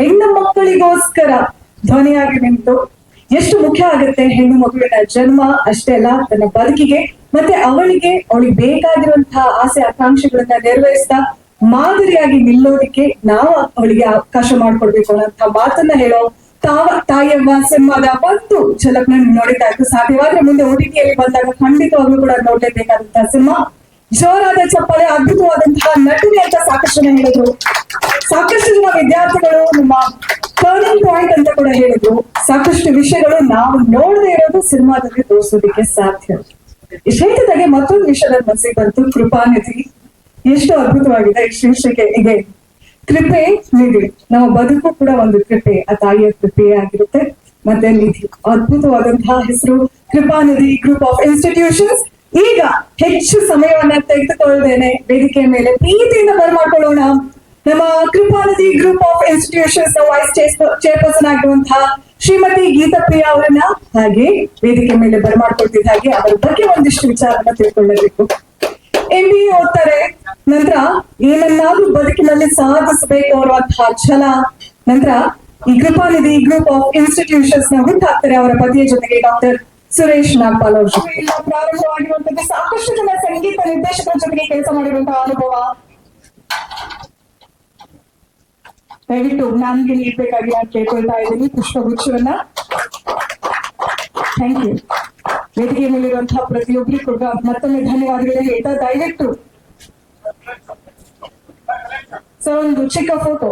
ಹೆಣ್ಣು ಮಕ್ಕಳಿಗೋಸ್ಕರ ಧ್ವನಿಯಾಗಿ ನಿಂತು ಎಷ್ಟು ಮುಖ್ಯ ಆಗುತ್ತೆ ಹೆಣ್ಣು ಮಗುವಿನ ಜನ್ಮ ಅಷ್ಟೇ ಅಲ್ಲ, ತನ್ನ ಬದುಕಿಗೆ ಮತ್ತೆ ಅವಳಿಗೆ ಅವಳಿಗೆ ಬೇಕಾಗಿರುವಂತಹ ಆಸೆ, ಆಕಾಂಕ್ಷೆಗಳನ್ನ ನೆರವೇರಿಸ್ತಾ ಮಾದರಿಯಾಗಿ ನಿಲ್ಲೋದಿಕ್ಕೆ ನಾವು ಅವಳಿಗೆ ಅವಕಾಶ ಮಾಡ್ಕೊಡ್ಬೇಕು ಅನ್ನೋಂತ ಮಾತನ್ನ ಹೇಳೋ ತಾವ ತಾಯಿಯವ್ವ ಸಿಂಹದ ಒಂದು ಝಲಕ್ನ ನೋಡಿತಾ ಇತ್ತು ಸಾಧ್ಯವಾದ್ರೆ ಮುಂದೆ ಓಟಿಟಿಯಲ್ಲಿ ಬಂದಾಗ ಖಂಡಿತವಾಗ್ಲೂ ಕೂಡ ನೋಡ್ಲೇಬೇಕಾದಂತಹ ಸಿನಿಮಾ ಜೋರಾದ ಚಪ್ಪಾಳೆ ಅದ್ಭುತವಾದಂತಹ ನಟನೆ ಅಂತ ಸಾಕಷ್ಟು ಹೇಳಿದ್ರು. ಸಾಕಷ್ಟು ಜನ ವಿದ್ಯಾರ್ಥಿಗಳು ನಮ್ಮ ಟರ್ನಿಂಗ್ ಪಾಯಿಂಟ್ ಅಂತ ಕೂಡ ಹೇಳಿದ್ರು. ಸಾಕಷ್ಟು ವಿಷಯಗಳು ನಾವು ನೋಡದೆ ಇರೋದು ಸಿನಿಮಾದಲ್ಲಿ ತೋರಿಸೋದಕ್ಕೆ ಸಾಧ್ಯ. ಇಷ್ಟೇ ಮತ್ತೊಂದು ವಿಷಯದ ಮನಸ್ಸಿಗೆ ಬಂತು, ಕೃಪಾನಿಧಿ. ಎಷ್ಟು ಅದ್ಭುತವಾಗಿದೆ, ಈ ಶೀರ್ಷಿಕೆ ಇದೆ. ಕೃಪೆ ನಿಧಿ. ನಮ್ಮ ಬದುಕು ಕೂಡ ಒಂದು ಕೃಪೆ, ಆ ತಾಯಿಯ ಕೃಪೆ ಆಗಿರುತ್ತೆ. ಮತ್ತೆ ನಿಧಿ. ಅದ್ಭುತವಾದಂತಹ ಹೆಸರು. ಕೃಪಾನಿಧಿ ಗ್ರೂಪ್ ಆಫ್ ಇನ್ಸ್ಟಿಟ್ಯೂಷನ್ಸ್ ಈಗ ಹೆಚ್ಚು ಸಮಯವನ್ನ ತೆಗೆದುಕೊಳ್ಳದೇನೆ ವೇದಿಕೆ ಮೇಲೆ. ಪ್ರೀತಿಯಿಂದ ಬರ್ಮಾಡ್ಕೊಳ್ಳೋಣ. ನಮ್ಮ Krupanidhi Group of Institutions vice chairperson ಆಗಿರುವಂತಹ ಶ್ರೀಮತಿ ಗೀತಪ್ರಿಯ ಅವರನ್ನ ಹಾಗೆ ವೇದಿಕೆ ಮೇಲೆ ಬರ್ಮಾಡ್ಕೊಳ್ತಿದ್ದ ಹಾಗೆ ಅವರ ಬಗ್ಗೆ ಒಂದಿಷ್ಟು ವಿಚಾರನ ತಿಳ್ಕೊಳ್ಳಬೇಕು. ಎಂ ಬಿ ಓದ್ತಾರೆ. ನಂತರ ಏನನ್ನಾದ್ರೂ ಬದುಕಿನಲ್ಲಿ ಸಾಧಿಸಬೇಕು ಅನ್ನುವಂತಹ ಛಲ. ನಂತರ ಈ ಕೃಪಾನಿಧಿ ಗ್ರೂಪ್ ಆಫ್ ಇನ್ಸ್ಟಿಟ್ಯೂಷನ್ಸ್ನ ಹುಟ್ಟಾಕ್ತಾರೆ ಅವರ ಪತಿಯ ಜೊತೆಗೆ ಡಾಕ್ಟರ್ ಸುರೇಶ್ ನಾಗ್ಪಾಲ್ ಅವರು. ಪ್ರಾರಂಭವಾಗಿರುವಂತದ್ದು ಸಾಕಷ್ಟು ಜನ ಸಂಗೀತ ನಿರ್ದೇಶಕರ ಜೊತೆಗೆ ಕೆಲಸ ಮಾಡಿರುವಂತಹ ಅನುಭವ. ದಯವಿಟ್ಟು ನನ್ಗೆ ನೀಡ್ಬೇಕಾಗಿ ನಾನು ಕೇಳ್ಕೊಳ್ತಾ ಇದ್ದೀನಿ ಪುಷ್ಪಗುಚ್ಛವನ್ನ ಥ್ಯಾಂಕ್ ಯು ವೇದಿಕೆ ಮೇಲಿರುವಂತಹ ಪ್ರತಿಯೊಬ್ಬರಿಗೂ ಕೂಡ ಮತ್ತೊಮ್ಮೆ ಧನ್ಯವಾದಗಳು ಹೇಳ್ತಾ ದಯವಿಟ್ಟು. ಸರ್ ಒಂದು ಚಿಕ್ಕ ಫೋಟೋ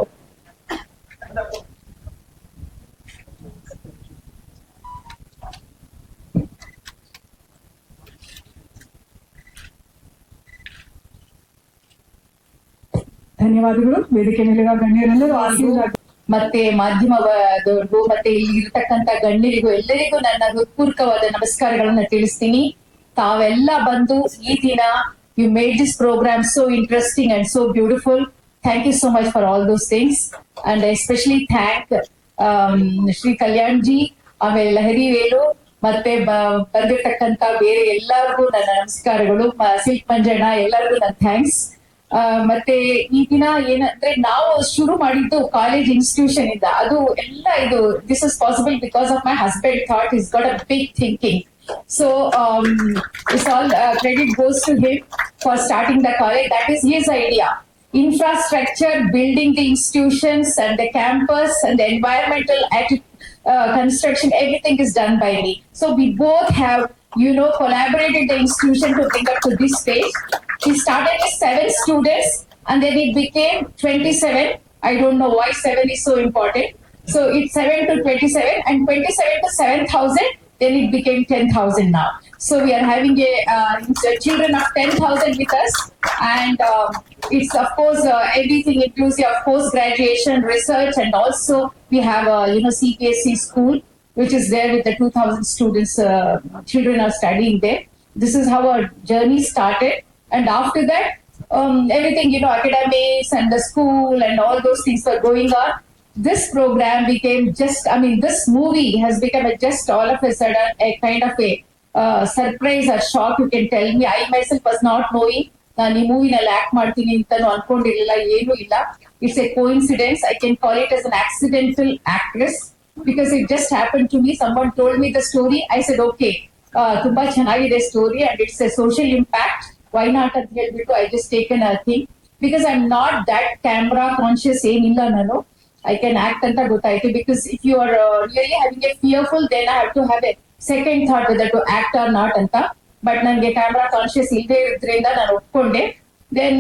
ಧನ್ಯವಾದಗಳು. ವೇದಿಕೆ ಮೇಲಿರುವ ಗಣ್ಯರೆಲ್ಲರೂ ಆಶೀರ್ವಾದ ಮತ್ತೆ ಮಾಧ್ಯಮದವ್ರಿಗೂ ಮತ್ತೆ ಇಲ್ಲಿ ಇರ್ತಕ್ಕಂತ ಗಣ್ಯರಿಗೂ ಎಲ್ಲರಿಗೂ ನನ್ನ ಹೃತ್ಪೂರ್ವಕವಾದ ನಮಸ್ಕಾರಗಳನ್ನ ತಿಳಿಸ್ತೀನಿ. ತಾವೆಲ್ಲ ಬಂದು ಈ ದಿನ you made this program so interesting and so beautiful thank you so much for all those things and especially thank Shri Kalyan ji ಆಮೇಲೆ ಲಹರಿ ವೇಲು ಮತ್ತೆ ಬಂದಿರತಕ್ಕಂತ ಬೇರೆ ಎಲ್ಲರಿಗೂ ನನ್ನ ನಮಸ್ಕಾರಗಳು. ಸಿಲ್ಕ್ ಮಂಜಣ್ಣ ಎಲ್ಲರಿಗೂ ನನ್ನ ಥ್ಯಾಂಕ್ಸ್ ಮತ್ತೆ ಈ ದಿನ ಏನಂದ್ರೆ ನಾವು ಶುರು ಮಾಡಿದ್ದು ಕಾಲೇಜ್ ಇನ್ಸ್ಟಿಟ್ಯೂಷನ್ ಇಂದ ಅದು ಎಲ್ಲ ಇದು this is possible because of my husband thought is got a big thinking so it's all credit goes to him for starting the college that is his idea infrastructure, building the institutions and the campus and the environmental atti- uh, construction, everything is done by me. So we both have, you know, collaborated the institution to bring up to this stage. We started with seven students and then it became 27. I don't know why seven is so important. So it's seven to 27 and 27 to 7,000, then it became 10,000 now. So we are having a uh, children of 10,000 with us and um, it's of course uh, everything inclusive of post graduation research and also we have a you know CPSC school which is there with the 2000 students uh, children are studying there this is how our journey started and after that um, everything you know academics and the school and all those things were going on this program became just i mean this movie has become a just all of a sudden a kind of a uh, surprise or shock you can tell me i myself was not knowing ನಾನು ಈ ಮೂವಿನಲ್ಲಿ act ಮಾಡ್ತೀನಿ ಅಂತಾನು ಅನ್ಕೊಂಡಿರ್ಲಿಲ್ಲ ಏನೂ ಇಲ್ಲ it's a coincidence I can call it as an accidental actress because it just happened to me. Someone told me the story. I said okay uh, ತುಂಬಾ ಚೆನ್ನಾಗಿದೆ story and it's a social impact why not ಅಂತ ಹೇಳ್ಬಿಟ್ಟು I just taken a thing because I am not that camera conscious ಏನಿಲ್ಲ ನಾನು. I can act ಅಂತ ಗೊತ್ತಾಯ್ತು. Because if you are really having a fearful then I have to have a second thought whether to act or not ಅಂತ. But ನನಗೆ camera conscious ಇಲ್ಲದೆ ಇದ್ರಿಂದ ನಾನು ಒಪ್ಕೊಂಡೆ. Then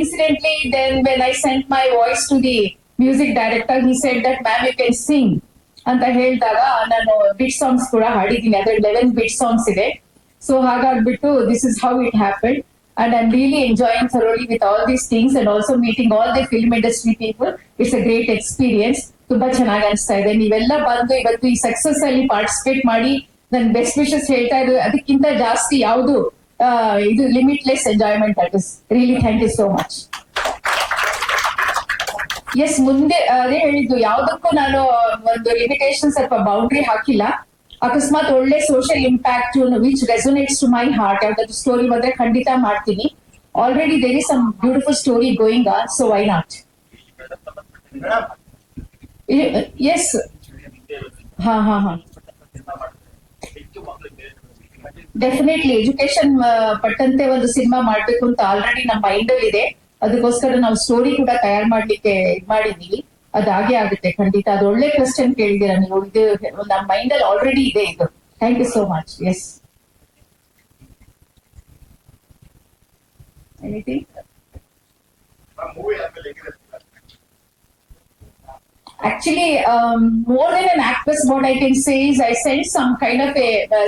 incidentally then when I sent my voice to the music director he said that ma'am you can sing ಅಂತ ಹೇಳಿದಾಗ ನಾನು bit songs ಕೂಡ ಹಾಡಿದ್ದೀನಿ. ಅದ್ರ ಲೆವೆನ್ ಬಿಟ್ ಸಾಂಗ್ಸ್ ಇದೆ. ಸೊ ಹಾಗಾಗ್ಬಿಟ್ಟು this is how it happen and I'm really enjoying thoroughly with all these things and also meeting all the film industry people it's a great experience ತುಂಬಾ ಚೆನ್ನಾಗಿ ಅನಿಸ್ತಾ ಇದೆ. ನೀವೆಲ್ಲ ಬಂದು ಇವತ್ತು ಈ ಸಕ್ಸಸ್ ಅಲ್ಲಿ ಪಾರ್ಟಿಸಿಪೇಟ್ ಮಾಡಿ ನನ್ ಬೆಸ್ಟ್ ವಿಶಸ್ ಹೇಳ್ತಾ ಇರೋದು, ಅದಕ್ಕಿಂತ ಜಾಸ್ತಿ ಯಾವುದು ಇದು limitless enjoyment that is really thank you so much yes ಮುಂದೆ, ಅದೇ ಹೇಳಿದ್ದು, ಯಾವ್ದಕ್ಕೂ ನಾನು ಒಂದು ಲಿಮಿಟೇಷನ್ಸ್ ಸ್ವಲ್ಪ ಬೌಂಡ್ರಿ ಹಾಕಿಲ್ಲ. ಅಕಸ್ಮಾತ್ ಒಳ್ಳೆ social impact which resonates to my heart ಯಾವ್ದಾದ್ರು ಸ್ಟೋರಿ ಬಂದ್ರೆ ಖಂಡಿತ ಮಾಡ್ತೀನಿ. Already there is some beautiful story going on so why not yes ಹಾ ಹಾ ಹಾ ಡೆಫಿನೆಟ್ಲಿ ಎಜುಕೇಶನ್ ಪಟ್ಟಂತೆ ಒಂದು ಸಿನಿಮಾ ಮಾಡ್ಬೇಕು ಅಂತ ಆಲ್ರೆಡಿ ನಮ್ಮ ಮೈಂಡ್ ಅಲ್ಲಿ ಇದೆ. ಅದಕ್ಕೋಸ್ಕರ ನಾವು ಸ್ಟೋರಿ ಕೂಡ ತಯಾರು ಮಾಡ್ಲಿಕ್ಕೆ ಇದ್ ಮಾಡಿದೀವಿ. ಅದಾಗೆ ಆಗುತ್ತೆ ಖಂಡಿತ. ಅದು ಒಳ್ಳೆ ಕ್ವಶನ್ ಕೇಳಿದೀರಾ ನೀವು? ಇದು ನಮ್ಮ ಮೈಂಡ್ ಅಲ್ಲಿ ಆಲ್ರೆಡಿ ಇದೆ ಇದು. Thank you so much yes anything more um, more than an actress, what I can say is I sent some kind of uh,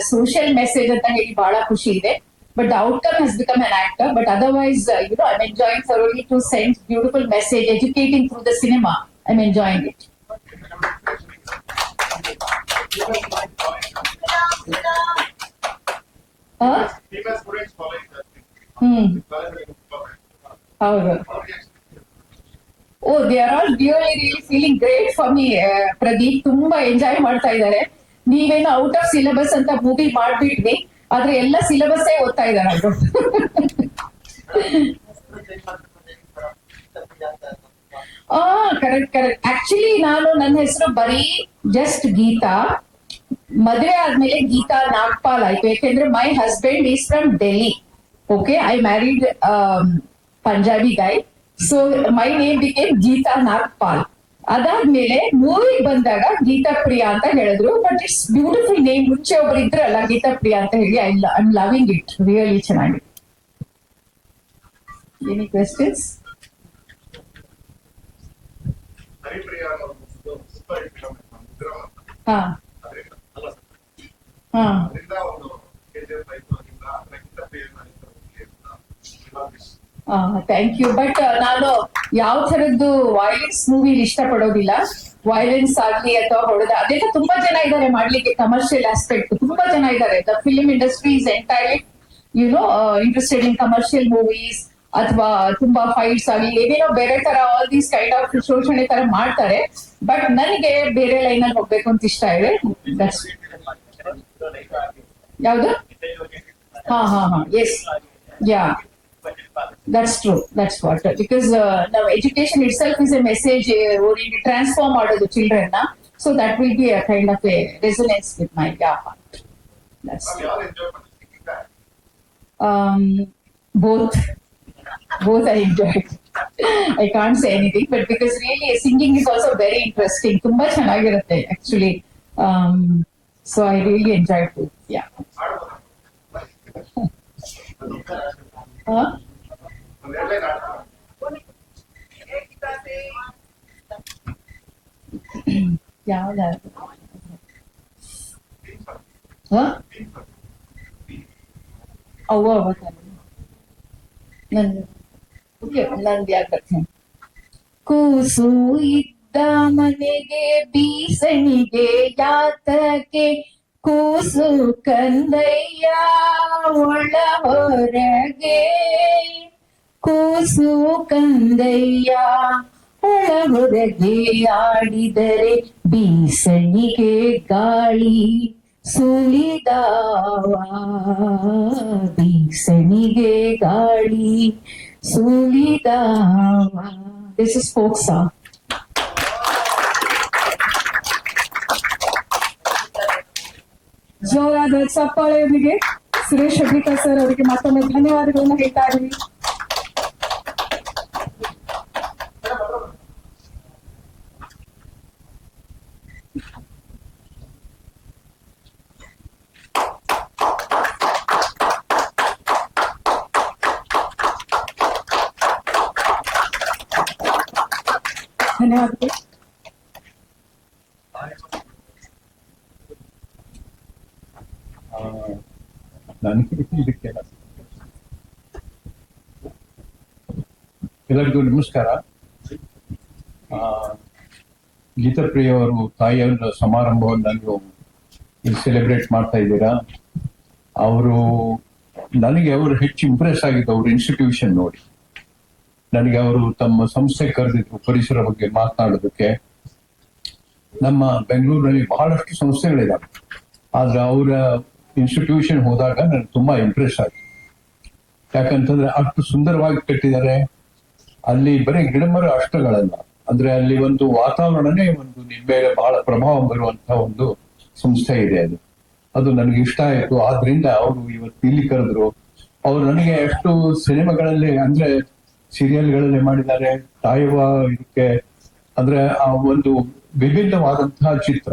ಅಂತ ಹೇಳಿ ಬಹಳ ಖುಷಿ ಇದೆ. But the outcome has become an actor but otherwise uh, you know i'm enjoying thoroughly to send beautiful message educating through the cinema i'm enjoying it huh? Hmm Following the ಹೌದು How oh they are all really really feeling great for me Pradeep uh, ತುಂಬಾ enjoy ಮಾಡ್ತಾ ಇದ್ದಾರೆ ನೀವೇನು out of syllabus ಅಂತ movie ಮಾಡ್ಬಿಟ್ವಿ ಆದ್ರೆ ಎಲ್ಲ syllabus ಓದ್ತಾ ಇದ್ದಾರೆ ಅವರು ಆ ಕರೆಕ್ಟ್ ಕರೆಕ್ಟ್ ಆಕ್ಚುಲಿ ನಾನು ನನ್ನ ಹೆಸರು ಬರೀ ಜಸ್ಟ್ ಗೀತಾ. ಮದುವೆ ಆದ್ಮೇಲೆ ಗೀತಾ ನಾಗ್ಪಾಲ್ ಆಯ್ತು. ಯಾಕೆಂದ್ರೆ my husband is from Delhi okay I married Punjabi guy so my name became Geeta Nagpal. ಅದಾದ್ಮೇಲೆ ಮೂವಿಗ್ ಬಂದಾಗ ಗೀತಾ ಪ್ರಿಯಾ ಅಂತ ಹೇಳಿದ್ರು ಬಟ್ ಇಟ್ಸ್ ಬ್ಯೂಟಿಫುಲ್ ನೇಮ್ ಮುಂಚೆ ಒಬ್ರು ಇದ್ರಲ್ಲ ಗೀತಾ ಪ್ರಿಯಾ ಅಂತ ಹೇಳಿ I I'm loving it really ಚೆನ್ನಾಗಿ ಎನಿ ಕ್ವೆಶನ್ಸ್ ಮುದ್ರಮ ಹಾ. ಹಾ. ಥ್ಯಾಂಕ್ ಯು ಬಟ್ ನಾನು ಯಾವ ತರದ್ದು ವೈಲೆನ್ಸ್ ಮೂವಿ ಇಷ್ಟಪಡೋದಿಲ್ಲ. ವೈಲೆನ್ಸ್ ಆಗ್ಲಿ ಅಥವಾ ಹೊಡೆದ ಅದೆಲ್ಲ ತುಂಬಾ ಜನ ಇದ್ದಾರೆ ಮಾಡ್ಲಿಕ್ಕೆ ಕಮರ್ಷಿಯಲ್ ಆಸ್ಪೆಕ್ಟ್ ತುಂಬಾ ಜನ ಇದ್ದಾರೆ the film industry is entirely you know interested in commercial movies ಅಥವಾ ತುಂಬಾ ಫೈಟ್ಸ್ ಆಗಲಿ, ಏನೇನೋ ಬೇರೆ ತರ ಆಲ್ ದೀಸ್ ಕೈಂಡ್ ಆಫ್ ಶೋಷಣೆ ತರ ಮಾಡ್ತಾರೆ. ಬಟ್ ನನಗೆ ಬೇರೆ ಲೈನ್ ಅಲ್ಲಿ ಹೋಗ್ಬೇಕು ಅಂತ ಇಷ್ಟ ಇದೆ. ಯಾವ್ದು? ಹಾ ಹಾ ಹಾ. Yes yeah That's true. That's what. Because uh, now education itself is a message uh, oriented, transform ಮಾಡೋದು children ನ. So that will be a kind of a resonance with my yeah, heart. That's ನಾವು ಯಾರು enjoy ಮಾಡ್ತೀವಿ um, both. Both I enjoyed. I can't say anything, but because really singing is also very interesting. ತುಂಬಾ ಚೆನ್ನಾಗಿರುತ್ತೆ actually. Um, so I really enjoyed it. Yeah. Huh? ಒಂದು ಎರಡನೇ ನಾಟಕ ಯಾವ್ದಾದ್ರು Huh? ಅವ್ವ ಅವ್ವ ನಂದು ನಂದು ಯಾಕೆ ಬರ್ತೀನಿ ಕೂಸು ಇದ್ದ ಮನೆಗೆ ಬೀಸಣಿಗೆ ಯಾತಕ್ಕೆ ಕೂಸು ಕಂದಯ್ಯ ಒಳ ಹೊರಗೆ ಕೂಸು ಕಂದಯ್ಯ ಒಳ ಹೊರಗೆ ಆಡಿದರೆ ಬೀಸಣಿಗೆ ಗಾಳಿ ಸುಳಿದಾವ ಬೀಸಣಿಗೆ ಗಾಳಿ ಸುಳಿದಾವ ದಿಸ್ ಇಸ್ ಫೋಕ್ ಸಾಂಗ್ ಜೋರಾದ ಚಪ್ಪಾಳೆಯೊಂದಿಗೆ ಸುರೇಶ್ ಅಭಿಕಾ ಸರ್ ಅವರಿಗೆ ಮತ್ತೊಮ್ಮೆ ಧನ್ಯವಾದಗಳನ್ನ ಹೇಳ್ತಾ ಇದ್ದೀವಿ ಧನ್ಯವಾದಗಳು ಆ, ನನಗೆ ಇದಕ್ಕೆಲ್ಲ ಎಲ್ಲರಿಗೂ ನಮಸ್ಕಾರ. ಆ, ಗೀತಾಪ್ರಿಯ ಅವರು ತಾಯಿಯವರ ಸಮಾರಂಭವನ್ನು ನೀವು ಸೆಲೆಬ್ರೇಟ್ ಮಾಡ್ತಾ ಇದ್ದೀರಾ? ಅವರು ನನಗೆ ಅವರು ಹೆಚ್ಚು ಇಂಪ್ರೆಸ್ ಆಗಿದ್ದು ಅವ್ರ ಇನ್ಸ್ಟಿಟ್ಯೂಷನ್ ನೋಡಿ. ನನಗೆ ಅವರು ತಮ್ಮ ಸಂಸ್ಥೆ ಕರೆದಿದ್ರು ಪರಿಸರ ಬಗ್ಗೆ ಮಾತನಾಡೋದಕ್ಕೆ. ನಮ್ಮ ಬೆಂಗಳೂರಿನಲ್ಲಿ ಬಹಳಷ್ಟು ಸಂಸ್ಥೆಗಳಿದಾವೆ. ಆದ್ರೆ ಅವರ ಇನ್ಸ್ಟಿಟ್ಯೂಷನ್ ಹೋದಾಗ ನನಗೆ ತುಂಬಾ ಇಂಪ್ರೆಸ್ ಆಯ್ತು. ಯಾಕಂತಂದ್ರೆ ಅಷ್ಟು ಸುಂದರವಾಗಿ ಕಟ್ಟಿದ್ದಾರೆ. ಅಲ್ಲಿ ಬರೀ ಗಿಡಮರ ಅಷ್ಟಗಳಲ್ಲ. ಅಂದ್ರೆ ಅಲ್ಲಿ ಒಂದು ವಾತಾವರಣನೇ ಒಂದು ನಿಮ್ಮ ಮೇಲೆ ಬಹಳ ಪ್ರಭಾವ ಬರುವಂತಹ ಒಂದು ಸಂಸ್ಥೆ ಇದೆ ಅದು. ಅದು ನನಗೆ ಇಷ್ಟ ಆಯ್ತು. ಆದ್ರಿಂದ ಅವರು ಇವತ್ತು ಇಲ್ಲಿ ಕರೆದ್ರು. ಅವ್ರು ನನಗೆ ಎಷ್ಟು ಸಿನಿಮಾಗಳಲ್ಲಿ ಅಂದ್ರೆ ಸೀರಿಯಲ್ಗಳಲ್ಲಿ ಮಾಡಿದ್ದಾರೆ. ತಾಯುವ ಇದಕ್ಕೆ ಅಂದ್ರೆ ಆ ಒಂದು ವಿಭಿನ್ನವಾದಂತಹ ಚಿತ್ರ.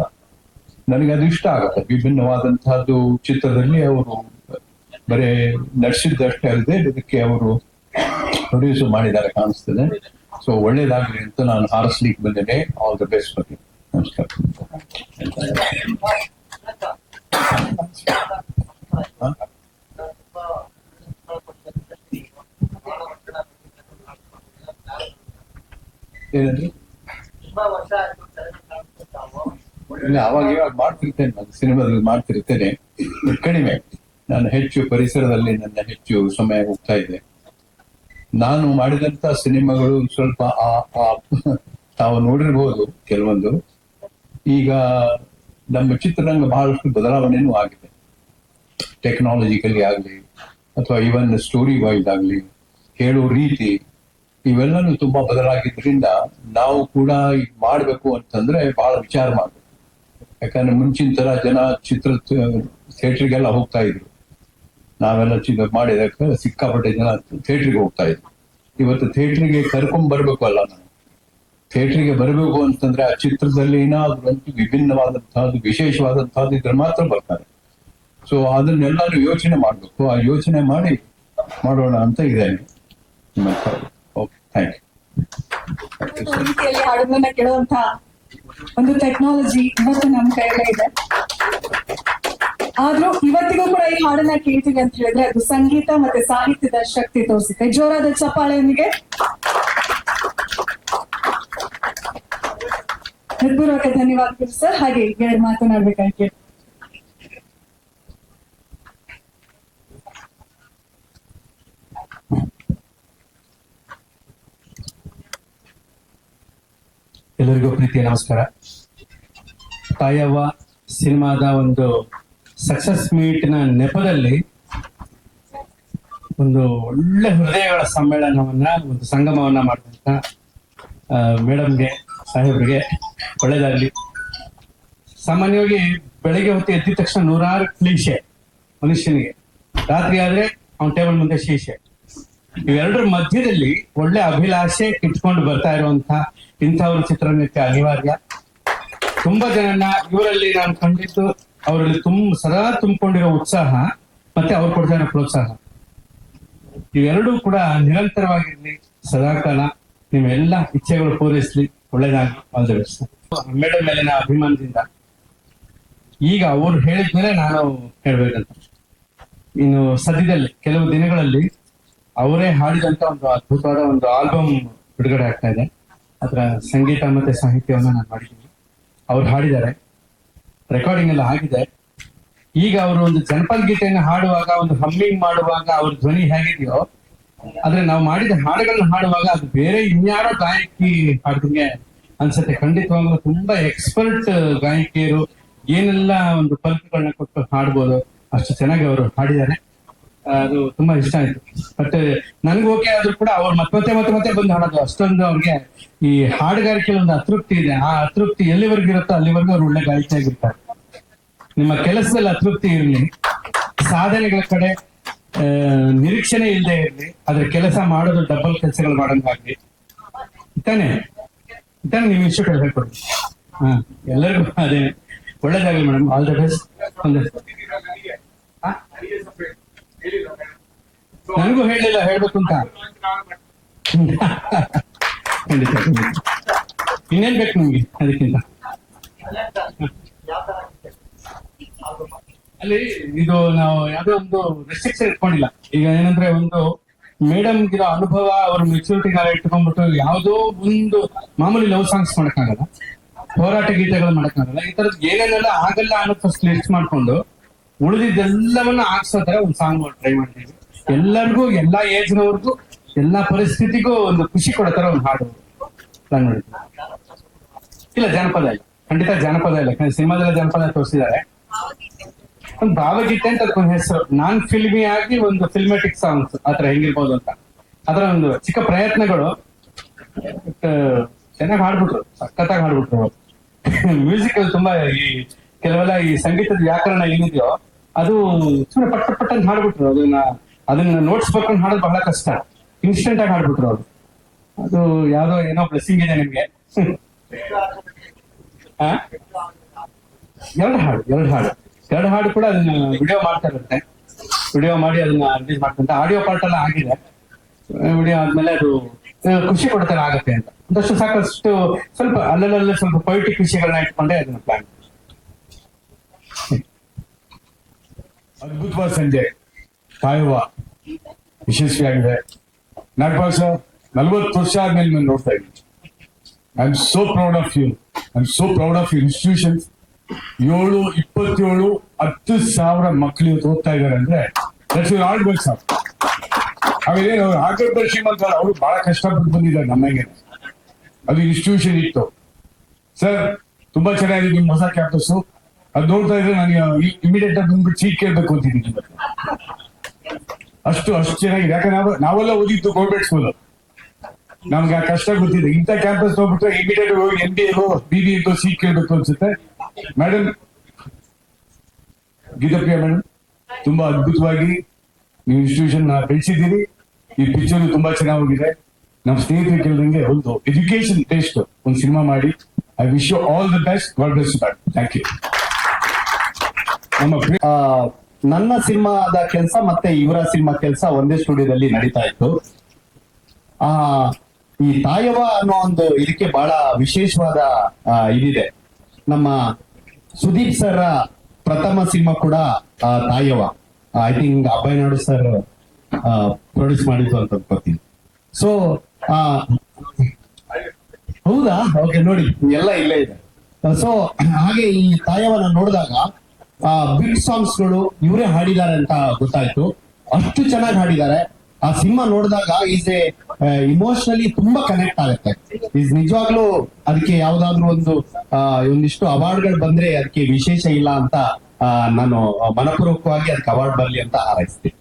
ನನಗೆ ಅದು ಇಷ್ಟ ಆಗುತ್ತೆ. ವಿಭಿನ್ನವಾದಂತಹದ್ದು ಚಿತ್ರದಲ್ಲಿ ಅವರು ಬರೇ ನಡೆಸಿದ್ದಷ್ಟೇ ಅಲ್ಲದೆ ಇದಕ್ಕೆ ಅವರು ಪ್ರೊಡ್ಯೂಸ್ ಮಾಡಿದ್ದಾರೆ ಕಾಣಿಸ್ತದೆ. ಸೊ ಒಳ್ಳೇದಾಗಲಿ ಅಂತ ನಾನು ಹಾರಿಸ್ಲಿಕ್ಕೆ ಬಂದಿದೆ ಆಲ್ ದ ಬೆಸ್ಟ್ ಬಗ್ಗೆ ನಮಸ್ಕಾರ. ಅವಾಗ ಇವಾಗ ಮಾಡ್ತಿರ್ತೇನೆ ನಾನು. ಸಿನಿಮಾದಲ್ಲಿ ಮಾಡ್ತಿರ್ತೇನೆ. ಕಡಿಮೆ. ನಾನು ಹೆಚ್ಚು ಪರಿಸರದಲ್ಲಿ ನನ್ನ ಹೆಚ್ಚು ಸಮಯ ಹೋಗ್ತಾ ಇದೆ. ನಾನು ಮಾಡಿದಂತ ಸಿನಿಮಾಗಳು ಸ್ವಲ್ಪ ಆ- ತಾವು ನೋಡಿರ್ಬೋದು ಕೆಲವೊಂದು. ಈಗ ನಮ್ಮ ಚಿತ್ರರಂಗ ಬಹಳಷ್ಟು ಬದಲಾವಣೆನೂ ಆಗಿದೆ. ಟೆಕ್ನಾಲಜಿಕಲಿ ಆಗಲಿ, ಅಥವಾ ಇವನ್ ಸ್ಟೋರಿ ವೈಸ್ ಆಗಲಿ, ಹೇಳೋ ರೀತಿ, ಇವೆಲ್ಲನೂ ತುಂಬಾ ಬದಲಾಗಿದ್ರಿಂದ ನಾವು ಕೂಡ ಮಾಡ್ಬೇಕು ಅಂತಂದ್ರೆ ಬಹಳ ವಿಚಾರ ಮಾಡಬೇಕು. ಯಾಕಂದ್ರೆ ಮುಂಚಿನ ತರ ಜನ ಚಿತ್ರ, ಥಿಯೇಟರ್ಗೆಲ್ಲ ಹೋಗ್ತಾ ಇದ್ರು. ನಾವೆಲ್ಲ ಚಿನ್ನ ಮಾಡಿದಕ್ಕೆ ಸಿಕ್ಕಾಪಟ್ಟೆ ಜನ ಥಿಯೇಟ್ರಿಗೆ ಹೋಗ್ತಾ ಇದ್ರು. ಇವತ್ತು ಥಿಯೇಟ್ರಿಗೆ ಕರ್ಕೊಂಡ್ ಬರ್ಬೇಕು ಅಲ್ಲ ನಾವು ಥಿಯೇಟ್ರಿಗೆ ಬರಬೇಕು ಅಂತಂದ್ರೆ ಆ ಚಿತ್ರದಲ್ಲಿ ಏನಾದ್ರೂ ವಿಭಿನ್ನವಾದಂತಹದ್ದು ವಿಶೇಷವಾದಂತಹದ್ದು ಇದ್ರೆ ಮಾತ್ರ ಬರ್ತಾರೆ. ಸೊ ಅದನ್ನೆಲ್ಲಾನು ಯೋಚನೆ ಮಾಡ್ಬೇಕು. ಆ ಯೋಚನೆ ಮಾಡಿ ಮಾಡೋಣ ಅಂತ ಇದೆ ಥ್ಯಾಂಕ್ ಯು ಒಂದು ಟೆಕ್ನಾಲಜಿ ಇವತ್ತು ನಮ್ಮ ಕೈಯಲ್ಲೇ ಇದೆ. ಆದ್ರೂ ಇವತ್ತಿಗೂ ಕೂಡ ಈ ಹಾಡನ್ನ ಕೇಳ್ತೀವಿ ಅಂತ ಹೇಳಿದ್ರೆ ಅದು ಸಂಗೀತ ಮತ್ತೆ ಸಾಹಿತ್ಯದ ಶಕ್ತಿ ತೋರಿಸುತ್ತೆ. ಜೋರಾದ ಚಪ್ಪಾಳೆಯೊಂದಿಗೆ. ಹೃತ್ಪೂರ್ವಕ ಧನ್ಯವಾದಗಳು ಸರ್. ಹಾಗೆ ಎರಡು ಮಾತನಾಡ್ಬೇಕಾಗಿ. ಎಲ್ಲರಿಗೂ ಪ್ರೀತಿಯ ನಮಸ್ಕಾರ. ತಾಯವ್ವ ಸಿನಿಮಾದ ಒಂದು ಸಕ್ಸಸ್ ಮೀಟ್ನ ನೆಪದಲ್ಲಿ ಒಂದು ಒಳ್ಳೆ ಹೃದಯಗಳ ಸಮ್ಮೇಳನವನ್ನ, ಒಂದು ಸಂಗಮವನ್ನ ಮಾಡಿದಂತ ಮೇಡಮ್ಗೆ, ಸಾಹೇಬ್ರಿಗೆ ಒಳ್ಳೇದಾಗ್ಲಿ. ಸಾಮಾನ್ಯವಾಗಿ ಬೆಳಿಗ್ಗೆ ಹೊತ್ತು ಎದ್ದ ತಕ್ಷಣ ನೂರಾರು ಕ್ಲೀಶೆ ಮನುಷ್ಯನಿಗೆ. ರಾತ್ರಿ ಆದ್ರೆ ಅವ್ನ ಟೇಬಲ್ ಮುಂದೆ ಶೀಶೆ ಇವೆರಡರ ಮಧ್ಯದಲ್ಲಿ ಒಳ್ಳೆ ಅಭಿಲಾಷೆ ಇಟ್ಕೊಂಡು ಬರ್ತಾ ಇರುವಂತ ಇಂಥವ್ರ ಚಿತ್ರರಂಗಕ್ಕೆ ಅನಿವಾರ್ಯ. ತುಂಬಾ ಜನನ ಇವರಲ್ಲಿ ನಾನು ಕಂಡಿದ್ದು ಅವರಲ್ಲಿ ತುಂಬ ಸದಾ ತುಂಬಿಕೊಂಡಿರೋ ಉತ್ಸಾಹ, ಮತ್ತೆ ಅವ್ರು ಕೊಡ್ತಾ ಇರೋ ಪ್ರೋತ್ಸಾಹ. ಇವೆರಡೂ ಕೂಡ ನಿರಂತರವಾಗಿರ್ಲಿ, ಸದಾಕಾಲ ನಿಮ್ಮೆಲ್ಲ ಇಚ್ಛೆಗಳು ಪೂರೈಸ್ಲಿ ಒಳ್ಳೇದಾಗಿ ಆಲ್ ದ ಬೆಸ್ಟ್ ಮೇಡಮ್ ಮೇಲಿನ ಅಭಿಮಾನದಿಂದ. ಈಗ ಅವ್ರು ಹೇಳಿದ್ಮೇಲೆ ನಾನು ಹೇಳ್ಬೇಕಂತ. ಇನ್ನು ಸದ್ಯದಲ್ಲಿ, ಕೆಲವು ದಿನಗಳಲ್ಲಿ ಅವರೇ ಹಾಡಿದಂತ ಒಂದು ಅದ್ಭುತವಾದ ಒಂದು ಆಲ್ಬಮ್ ಬಿಡುಗಡೆ ಆಗ್ತಾ ಇದೆ. ಅದರ ಸಂಗೀತ ಮತ್ತೆ ಸಾಹಿತ್ಯವನ್ನು ನಾನು ಮಾಡಿದ್ದೀನಿ. ಅವ್ರು ಹಾಡಿದ್ದಾರೆ. ರೆಕಾರ್ಡಿಂಗ್ ಎಲ್ಲ ಆಗಿದೆ. ಈಗ ಅವರು ಒಂದು ಜನಪದ ಗೀತೆಯನ್ನು ಹಾಡುವಾಗ, ಒಂದು ಹಮ್ಮಿಂಗ್ ಮಾಡುವಾಗ ಅವ್ರ ಧ್ವನಿ ಹೇಗಿದೆಯೋ, ಆದ್ರೆ ನಾವು ಮಾಡಿದ ಹಾಡುಗಳನ್ನ ಹಾಡುವಾಗ ಅದು ಬೇರೆ ಇನ್ಯಾರೋ ಗಾಯಕಿ ಹಾಡ್ದಂಗೆ ಅನ್ಸುತ್ತೆ. ಖಂಡಿತವಾಗ್ಲೂ ತುಂಬಾ ಎಕ್ಸ್ಪರ್ಟ್ ಗಾಯಕಿಯರು ಏನೆಲ್ಲ ಒಂದು ಪಲ್ಕಗಳನ್ನ ಕೊಟ್ಟು ಹಾಡ್ಬೋದು, ಅಷ್ಟು ಚೆನ್ನಾಗಿ ಅವರು ಹಾಡಿದ್ದಾರೆ. ಅದು ತುಂಬಾ ಇಷ್ಟ ಆಯ್ತು. ಬಟ್ ನನ್ಗೆ ಓಕೆ ಆದ್ರೂ ಕೂಡ ಅವ್ರು ಮತ್ತೆ ಮತ್ತೆ ಮತ್ತೆ ಮತ್ತೆ ಬಂದು ಹಾಡೋದು. ಅಷ್ಟೊಂದು ಅವ್ರಿಗೆ ಈ ಹಾಡುಗಾರಿಕೆ ಒಂದು ಅತೃಪ್ತಿ ಇದೆ. ಆ ಅತೃಪ್ತಿ ಎಲ್ಲಿವರೆಗೂ ಇರುತ್ತೋ ಅಲ್ಲಿವರೆಗೂ ಅವ್ರು ಒಳ್ಳೆ ಗಾಯಕಿಯಾಗಿರ್ತಾರೆ ನಿಮ್ಮ ಕೆಲಸದಲ್ಲಿ ಅತೃಪ್ತಿ ಇರಲಿ. ಸಾಧನೆಗಳ ಕಡೆ ನಿರೀಕ್ಷಣೆ ಇಲ್ಲದೆ ಇರಲಿ. ಅದ್ರ ಕೆಲಸ ಮಾಡೋದು ಡಬಲ್ ಕೆಲಸಗಳು ಮಾಡಂಗಾಗ್ಲಿ. ತಾನೆ? ತಾನೆ ನೀವು ಇಷ್ಟು ಹೇಳ್ಕೊಡಿ ಹಾ, ಎಲ್ಲರಿಗೂ ಅದೇ ಒಳ್ಳೇದಾಗಲಿ ಮೇಡಮ್ ಆಲ್ ದ ಬೆಸ್ಟ್ ಒಂದು ಹಾ? ನನಗೂ ಹೇಳಿಲ್ಲ ಹೇಳ್ಬೇಕು ಅಂತ. ಇನ್ನೇನ್ ಬೇಕು ನಮ್ಗೆ ಅದಕ್ಕಿಂತ? ಅಲ್ಲಿ ಇದು ನಾವು ಯಾವ್ದೋ ಒಂದು ರೆಸ್ಟ್ರಿಕ್ಷನ್ ಇಟ್ಕೊಂಡಿಲ್ಲ. ಈಗ ಏನಂದ್ರೆ ಒಂದು ಮೇಡಮ್ ಇರೋ ಅನುಭವ, ಅವ್ರ ಮೆಚುರಿಟಿ ಇಟ್ಕೊಂಡ್ಬಿಟ್ಟು ಯಾವುದೋ ಒಂದು ಮಾಮೂಲಿ ಲವ್ ಸಾಂಗ್ಸ್ ಮಾಡಕ್ಕಾಗಲ್ಲ. ಹೋರಾಟ ಗೀತೆಗಳು ಮಾಡಕ್ಕಾಗಲ್ಲ. ಈ ತರದ್ ಏನೇನೆಲ್ಲ ಆಗಲ್ಲ ಅನ್ನೋ ಫಸ್ಟ್ ಲಿಸ್ಟ್ ಮಾಡ್ಕೊಂಡು ಉಳಿದಿದ್ದೆಲ್ಲವನ್ನ ತರ ಒಂದು ಸಾಂಗ್ ಟ್ರೈ ಮಾಡ್ತೀವಿ. ಎಲ್ಲರಿಗೂ, ಎಲ್ಲಾ ಏಜ್ನವ್ರಿಗೂ ಎಲ್ಲಾ ಪರಿಸ್ಥಿತಿಗೂ ಒಂದು ಖುಷಿ ಕೊಡೋ ತರ ಒಂದು ಹಾಡು. ನಾನು ಇಲ್ಲ, ಜಾನಪದ ಇಲ್ಲ. ಖಂಡಿತ ಜಾನಪದ ಇಲ್ಲ. ಯಾಕಂದ್ರೆ ಸಿನಿಮಾದಲ್ಲಿ ಜಾನಪದ ತೋರಿಸಿದ್ದಾರೆ. ಒಂದು ಭಾವಗೀತೆ ಅಂತ ಅದಕ್ಕೊಂದು ಹೆಸರು. ನಾನ್ ಫಿಲ್ಮಿ ಆಗಿ ಒಂದು ಫಿಲ್ಮೆಟಿಕ್ ಸಾಂಗ್ಸ್ ಆತರ ಹೆಂಗಿರ್ಬೋದು ಅಂತ. ಅದರ ಒಂದು ಚಿಕ್ಕ ಪ್ರಯತ್ನಗಳು ಚೆನ್ನಾಗಿ ಹಾಡ್ಬಿಟ್ರು. ಸಖತ್ತಾಗಿ ಹಾಡ್ಬಿಟ್ರು. ಮ್ಯೂಸಿಕ್ ತುಂಬಾ ಈ ಕೆಲವೆಲ್ಲ ಈ ಸಂಗೀತದ ವ್ಯಾಕರಣ ಏನಿದೆಯೋ, ಅದು ಸುಮ್ಮನೆ ಪಟ್ಟ ಪಟ್ಟ ಹಾಡ್ಬಿಟ್ರು. ಅದನ್ನ ಅದನ್ನ ನೋಟ್ಸ್ ಬರ್ಕೊಂಡು ಹಾಡೋದು ಬಹಳ ಕಷ್ಟ. ಇನ್ಸ್ಟೆಂಟ್ ಆಗಿ ಹಾಡ್ಬಿಟ್ರು ಅವ್ರು. ಅದು ಯಾವ್ದೋ ಏನೋ ಬ್ಲೆಸ್ಸಿಂಗ್ ಇದೆ ನಿಮ್ಗೆ? ಎರಡು ಹಾಡು ಎರಡು ಹಾಡು. ಎರಡು ಹಾಡು ಕೂಡ ಅದನ್ನ ವಿಡಿಯೋ ಮಾಡ್ತಾ ಇರುತ್ತೆ. ವಿಡಿಯೋ ಮಾಡಿ ಅದನ್ನ ರಿಲೀಸ್ ಮಾಡ್ತಾರೆ ಆಡಿಯೋ ಪಾರ್ಟ್ ಎಲ್ಲ ಆಗಿದೆ. ವಿಡಿಯೋ ಆದ್ಮೇಲೆ ಅದು ಖುಷಿ ಕೊಡ್ತಾರೆ ಆಗತ್ತೆ ಅಂತ. ಒಂದಷ್ಟು ಸಾಕಷ್ಟು ಸ್ವಲ್ಪ ಅಲ್ಲಲ್ಲೇ ಸ್ವಲ್ಪ ಪೊಯಿಟಿಕ್ ವಿಷಯಗಳನ್ನ ಇಟ್ಕೊಂಡೆ ಅದನ್ನ ಪ್ಲಾನ್ ಅದ್ಭುತವಾದ ಸಂಜೆ. ಕಾಯುವ ಯಶಸ್ವಿಯಾಗಿದೆ. ನಾಗಪಾಲ್ ಸರ್, ನಲ್ವತ್ತು ವರ್ಷ ಆದ್ಮೇಲೆ ನಾನು ನೋಡ್ತಾ ಇದ್ದೀನಿ. I am so proud of you I am so proud of you institutions ಏಳು, ಇಪ್ಪತ್ತೇಳು, ಹತ್ತು ಸಾವಿರ ಮಕ್ಕಳು ಓದ್ತಾ ಇದ್ದಾರೆ ಅಂದ್ರೆ ದಟ್ಸ್ ಯುವರ್ ಆರ್ಡ್ ಸರ್ ಆಮೇಲೆ ಅವ್ರು ಆಗರ್ಭ ಶ್ರೀಮಂತ ಅವರು ಬಹಳ ಕಷ್ಟಪಟ್ಟು ಬಂದಿದ್ದಾರೆ ನಮಗೆ ಅದು ಇನ್ಸ್ಟಿಟ್ಯೂಷನ್ ಇತ್ತು. ಸರ್ ತುಂಬಾ ಚೆನ್ನಾಗಿದೆ ನಿಮ್ಮ ಹೊಸ ಕ್ಯಾಂಪಸ್ ಅದು ನೋಡ್ತಾ ಇದ್ರೆ ನನಗೆ ಇಮಿಡಿಯೇಟ್ ಆಗಿ ಬಂದ್ಬಿಟ್ಟು ಸೀಟ್ ಕೇಳ್ಬೇಕು ಅಂತಿದ್ದೀನಿ. ಅಷ್ಟು ಅಷ್ಟು ಚೆನ್ನಾಗಿದೆ. ಯಾಕಂದ್ರೆ ನಾವು ನಾವೆಲ್ಲ ಓದಿದ್ದು ಗೌರ್ಮೆಂಟ್ ಸ್ಕೂಲ್ ನಮ್ಗೆ ಆ ಕಷ್ಟ ಗೊತ್ತಿದೆ. ಇಂಥ ಕ್ಯಾಂಪಸ್ ಹೋಗ್ಬಿಟ್ರೆ ಇಮಿಡಿಯೇಟ್ ಹೋಗಿ ಎಂ ಬಿ ಎಗೋ ಬಿ ಬಿ ಎಗೋ ಸೀಟ್ ಕೇಳ್ಬೇಕು ಅನ್ಸುತ್ತೆ. ಮೇಡಮ್ ಗೀತಪ್ರಿಯ ಮೇಡಮ್ ತುಂಬಾ ಅದ್ಭುತವಾಗಿ ನೀವು ಇನ್ಸ್ಟಿಟ್ಯೂಷನ್ ಬೆಳೆಸಿದ್ದೀರಿ. ಈ ಪಿಕ್ಚರ್ ತುಂಬಾ ಚೆನ್ನಾಗಿ ಹೋಗಿದೆ ನಮ್ಮ ಸ್ನೇಹಿತರು ಕೇಳಿದಂಗೆ ಒಂದು ಎಜುಕೇಶನ್ ಟೇಸ್ಟ್ ಒಂದು ಸಿನಿಮಾ ಮಾಡಿ. I wish you all the best god best thank you ನಮ್ಮ ನನ್ನ ಸಿನಿಮಾದ ಕೆಲಸ ಮತ್ತೆ ಇವರ ಸಿನಿಮಾ ಕೆಲಸ ಒಂದೇ ಸ್ಟುಡಿಯೋದಲ್ಲಿ ನಡೀತಾ ಇತ್ತು. ಆ, ಈ ತಾಯವ ಅನ್ನೋ ಒಂದು ಇದಕ್ಕೆ ಬಹಳ ವಿಶೇಷವಾದ ಇದಿದೆ. ನಮ್ಮ ಸುದೀಪ್ ಸರ್ ಪ್ರಥಮ ಸಿನಿಮಾ ಕೂಡ ತಾಯವ ಐ ಥಿಂಕ್ ಅಭಯನಾಡು ಸರ್ ಪ್ರೊಡ್ಯೂಸ್ ಮಾಡಿದ್ದು ಅಂತ ಅನ್ಕೋತೀನಿ ಸೊ ಹೌದಾ? ಓಕೆ ನೋಡಿ. ಎಲ್ಲ ಇಲ್ಲೇ ಇದೆ. ಸೊ ಹಾಗೆ ಈ ತಾಯವನ್ನ ನೋಡಿದಾಗ ಆ ಬಿಗ್ ಸಾಂಗ್ಸ್ಗಳು ಇವರೇ ಹಾಡಿದ್ದಾರೆ ಅಂತ ಗೊತ್ತಾಯ್ತು. ಅಷ್ಟು ಚೆನ್ನಾಗಿ ಹಾಡಿದ್ದಾರೆ. ಆ ಸಿನಿಮಾ ನೋಡಿದಾಗ ಈಸ್ ಎ ಇಮೋಷನಲಿ ತುಂಬಾ ಕನೆಕ್ಟ್ ಆಗುತ್ತೆ. ಈಸ್ ನಿಜವಾಗ್ಲೂ ಅದಕ್ಕೆ ಯಾವ್ದಾದ್ರು ಒಂದು ಒಂದಿಷ್ಟು ಅವಾರ್ಡ್ಗಳು ಬಂದ್ರೆ ಅದಕ್ಕೆ ವಿಶೇಷ ಇಲ್ಲ ಅಂತ ನಾನು ಮನಪೂರ್ವಕವಾಗಿ ಅದಕ್ಕೆ ಅವಾರ್ಡ್ ಬರ್ಲಿ ಅಂತ ಹಾರೈಸ್ತೀನಿ.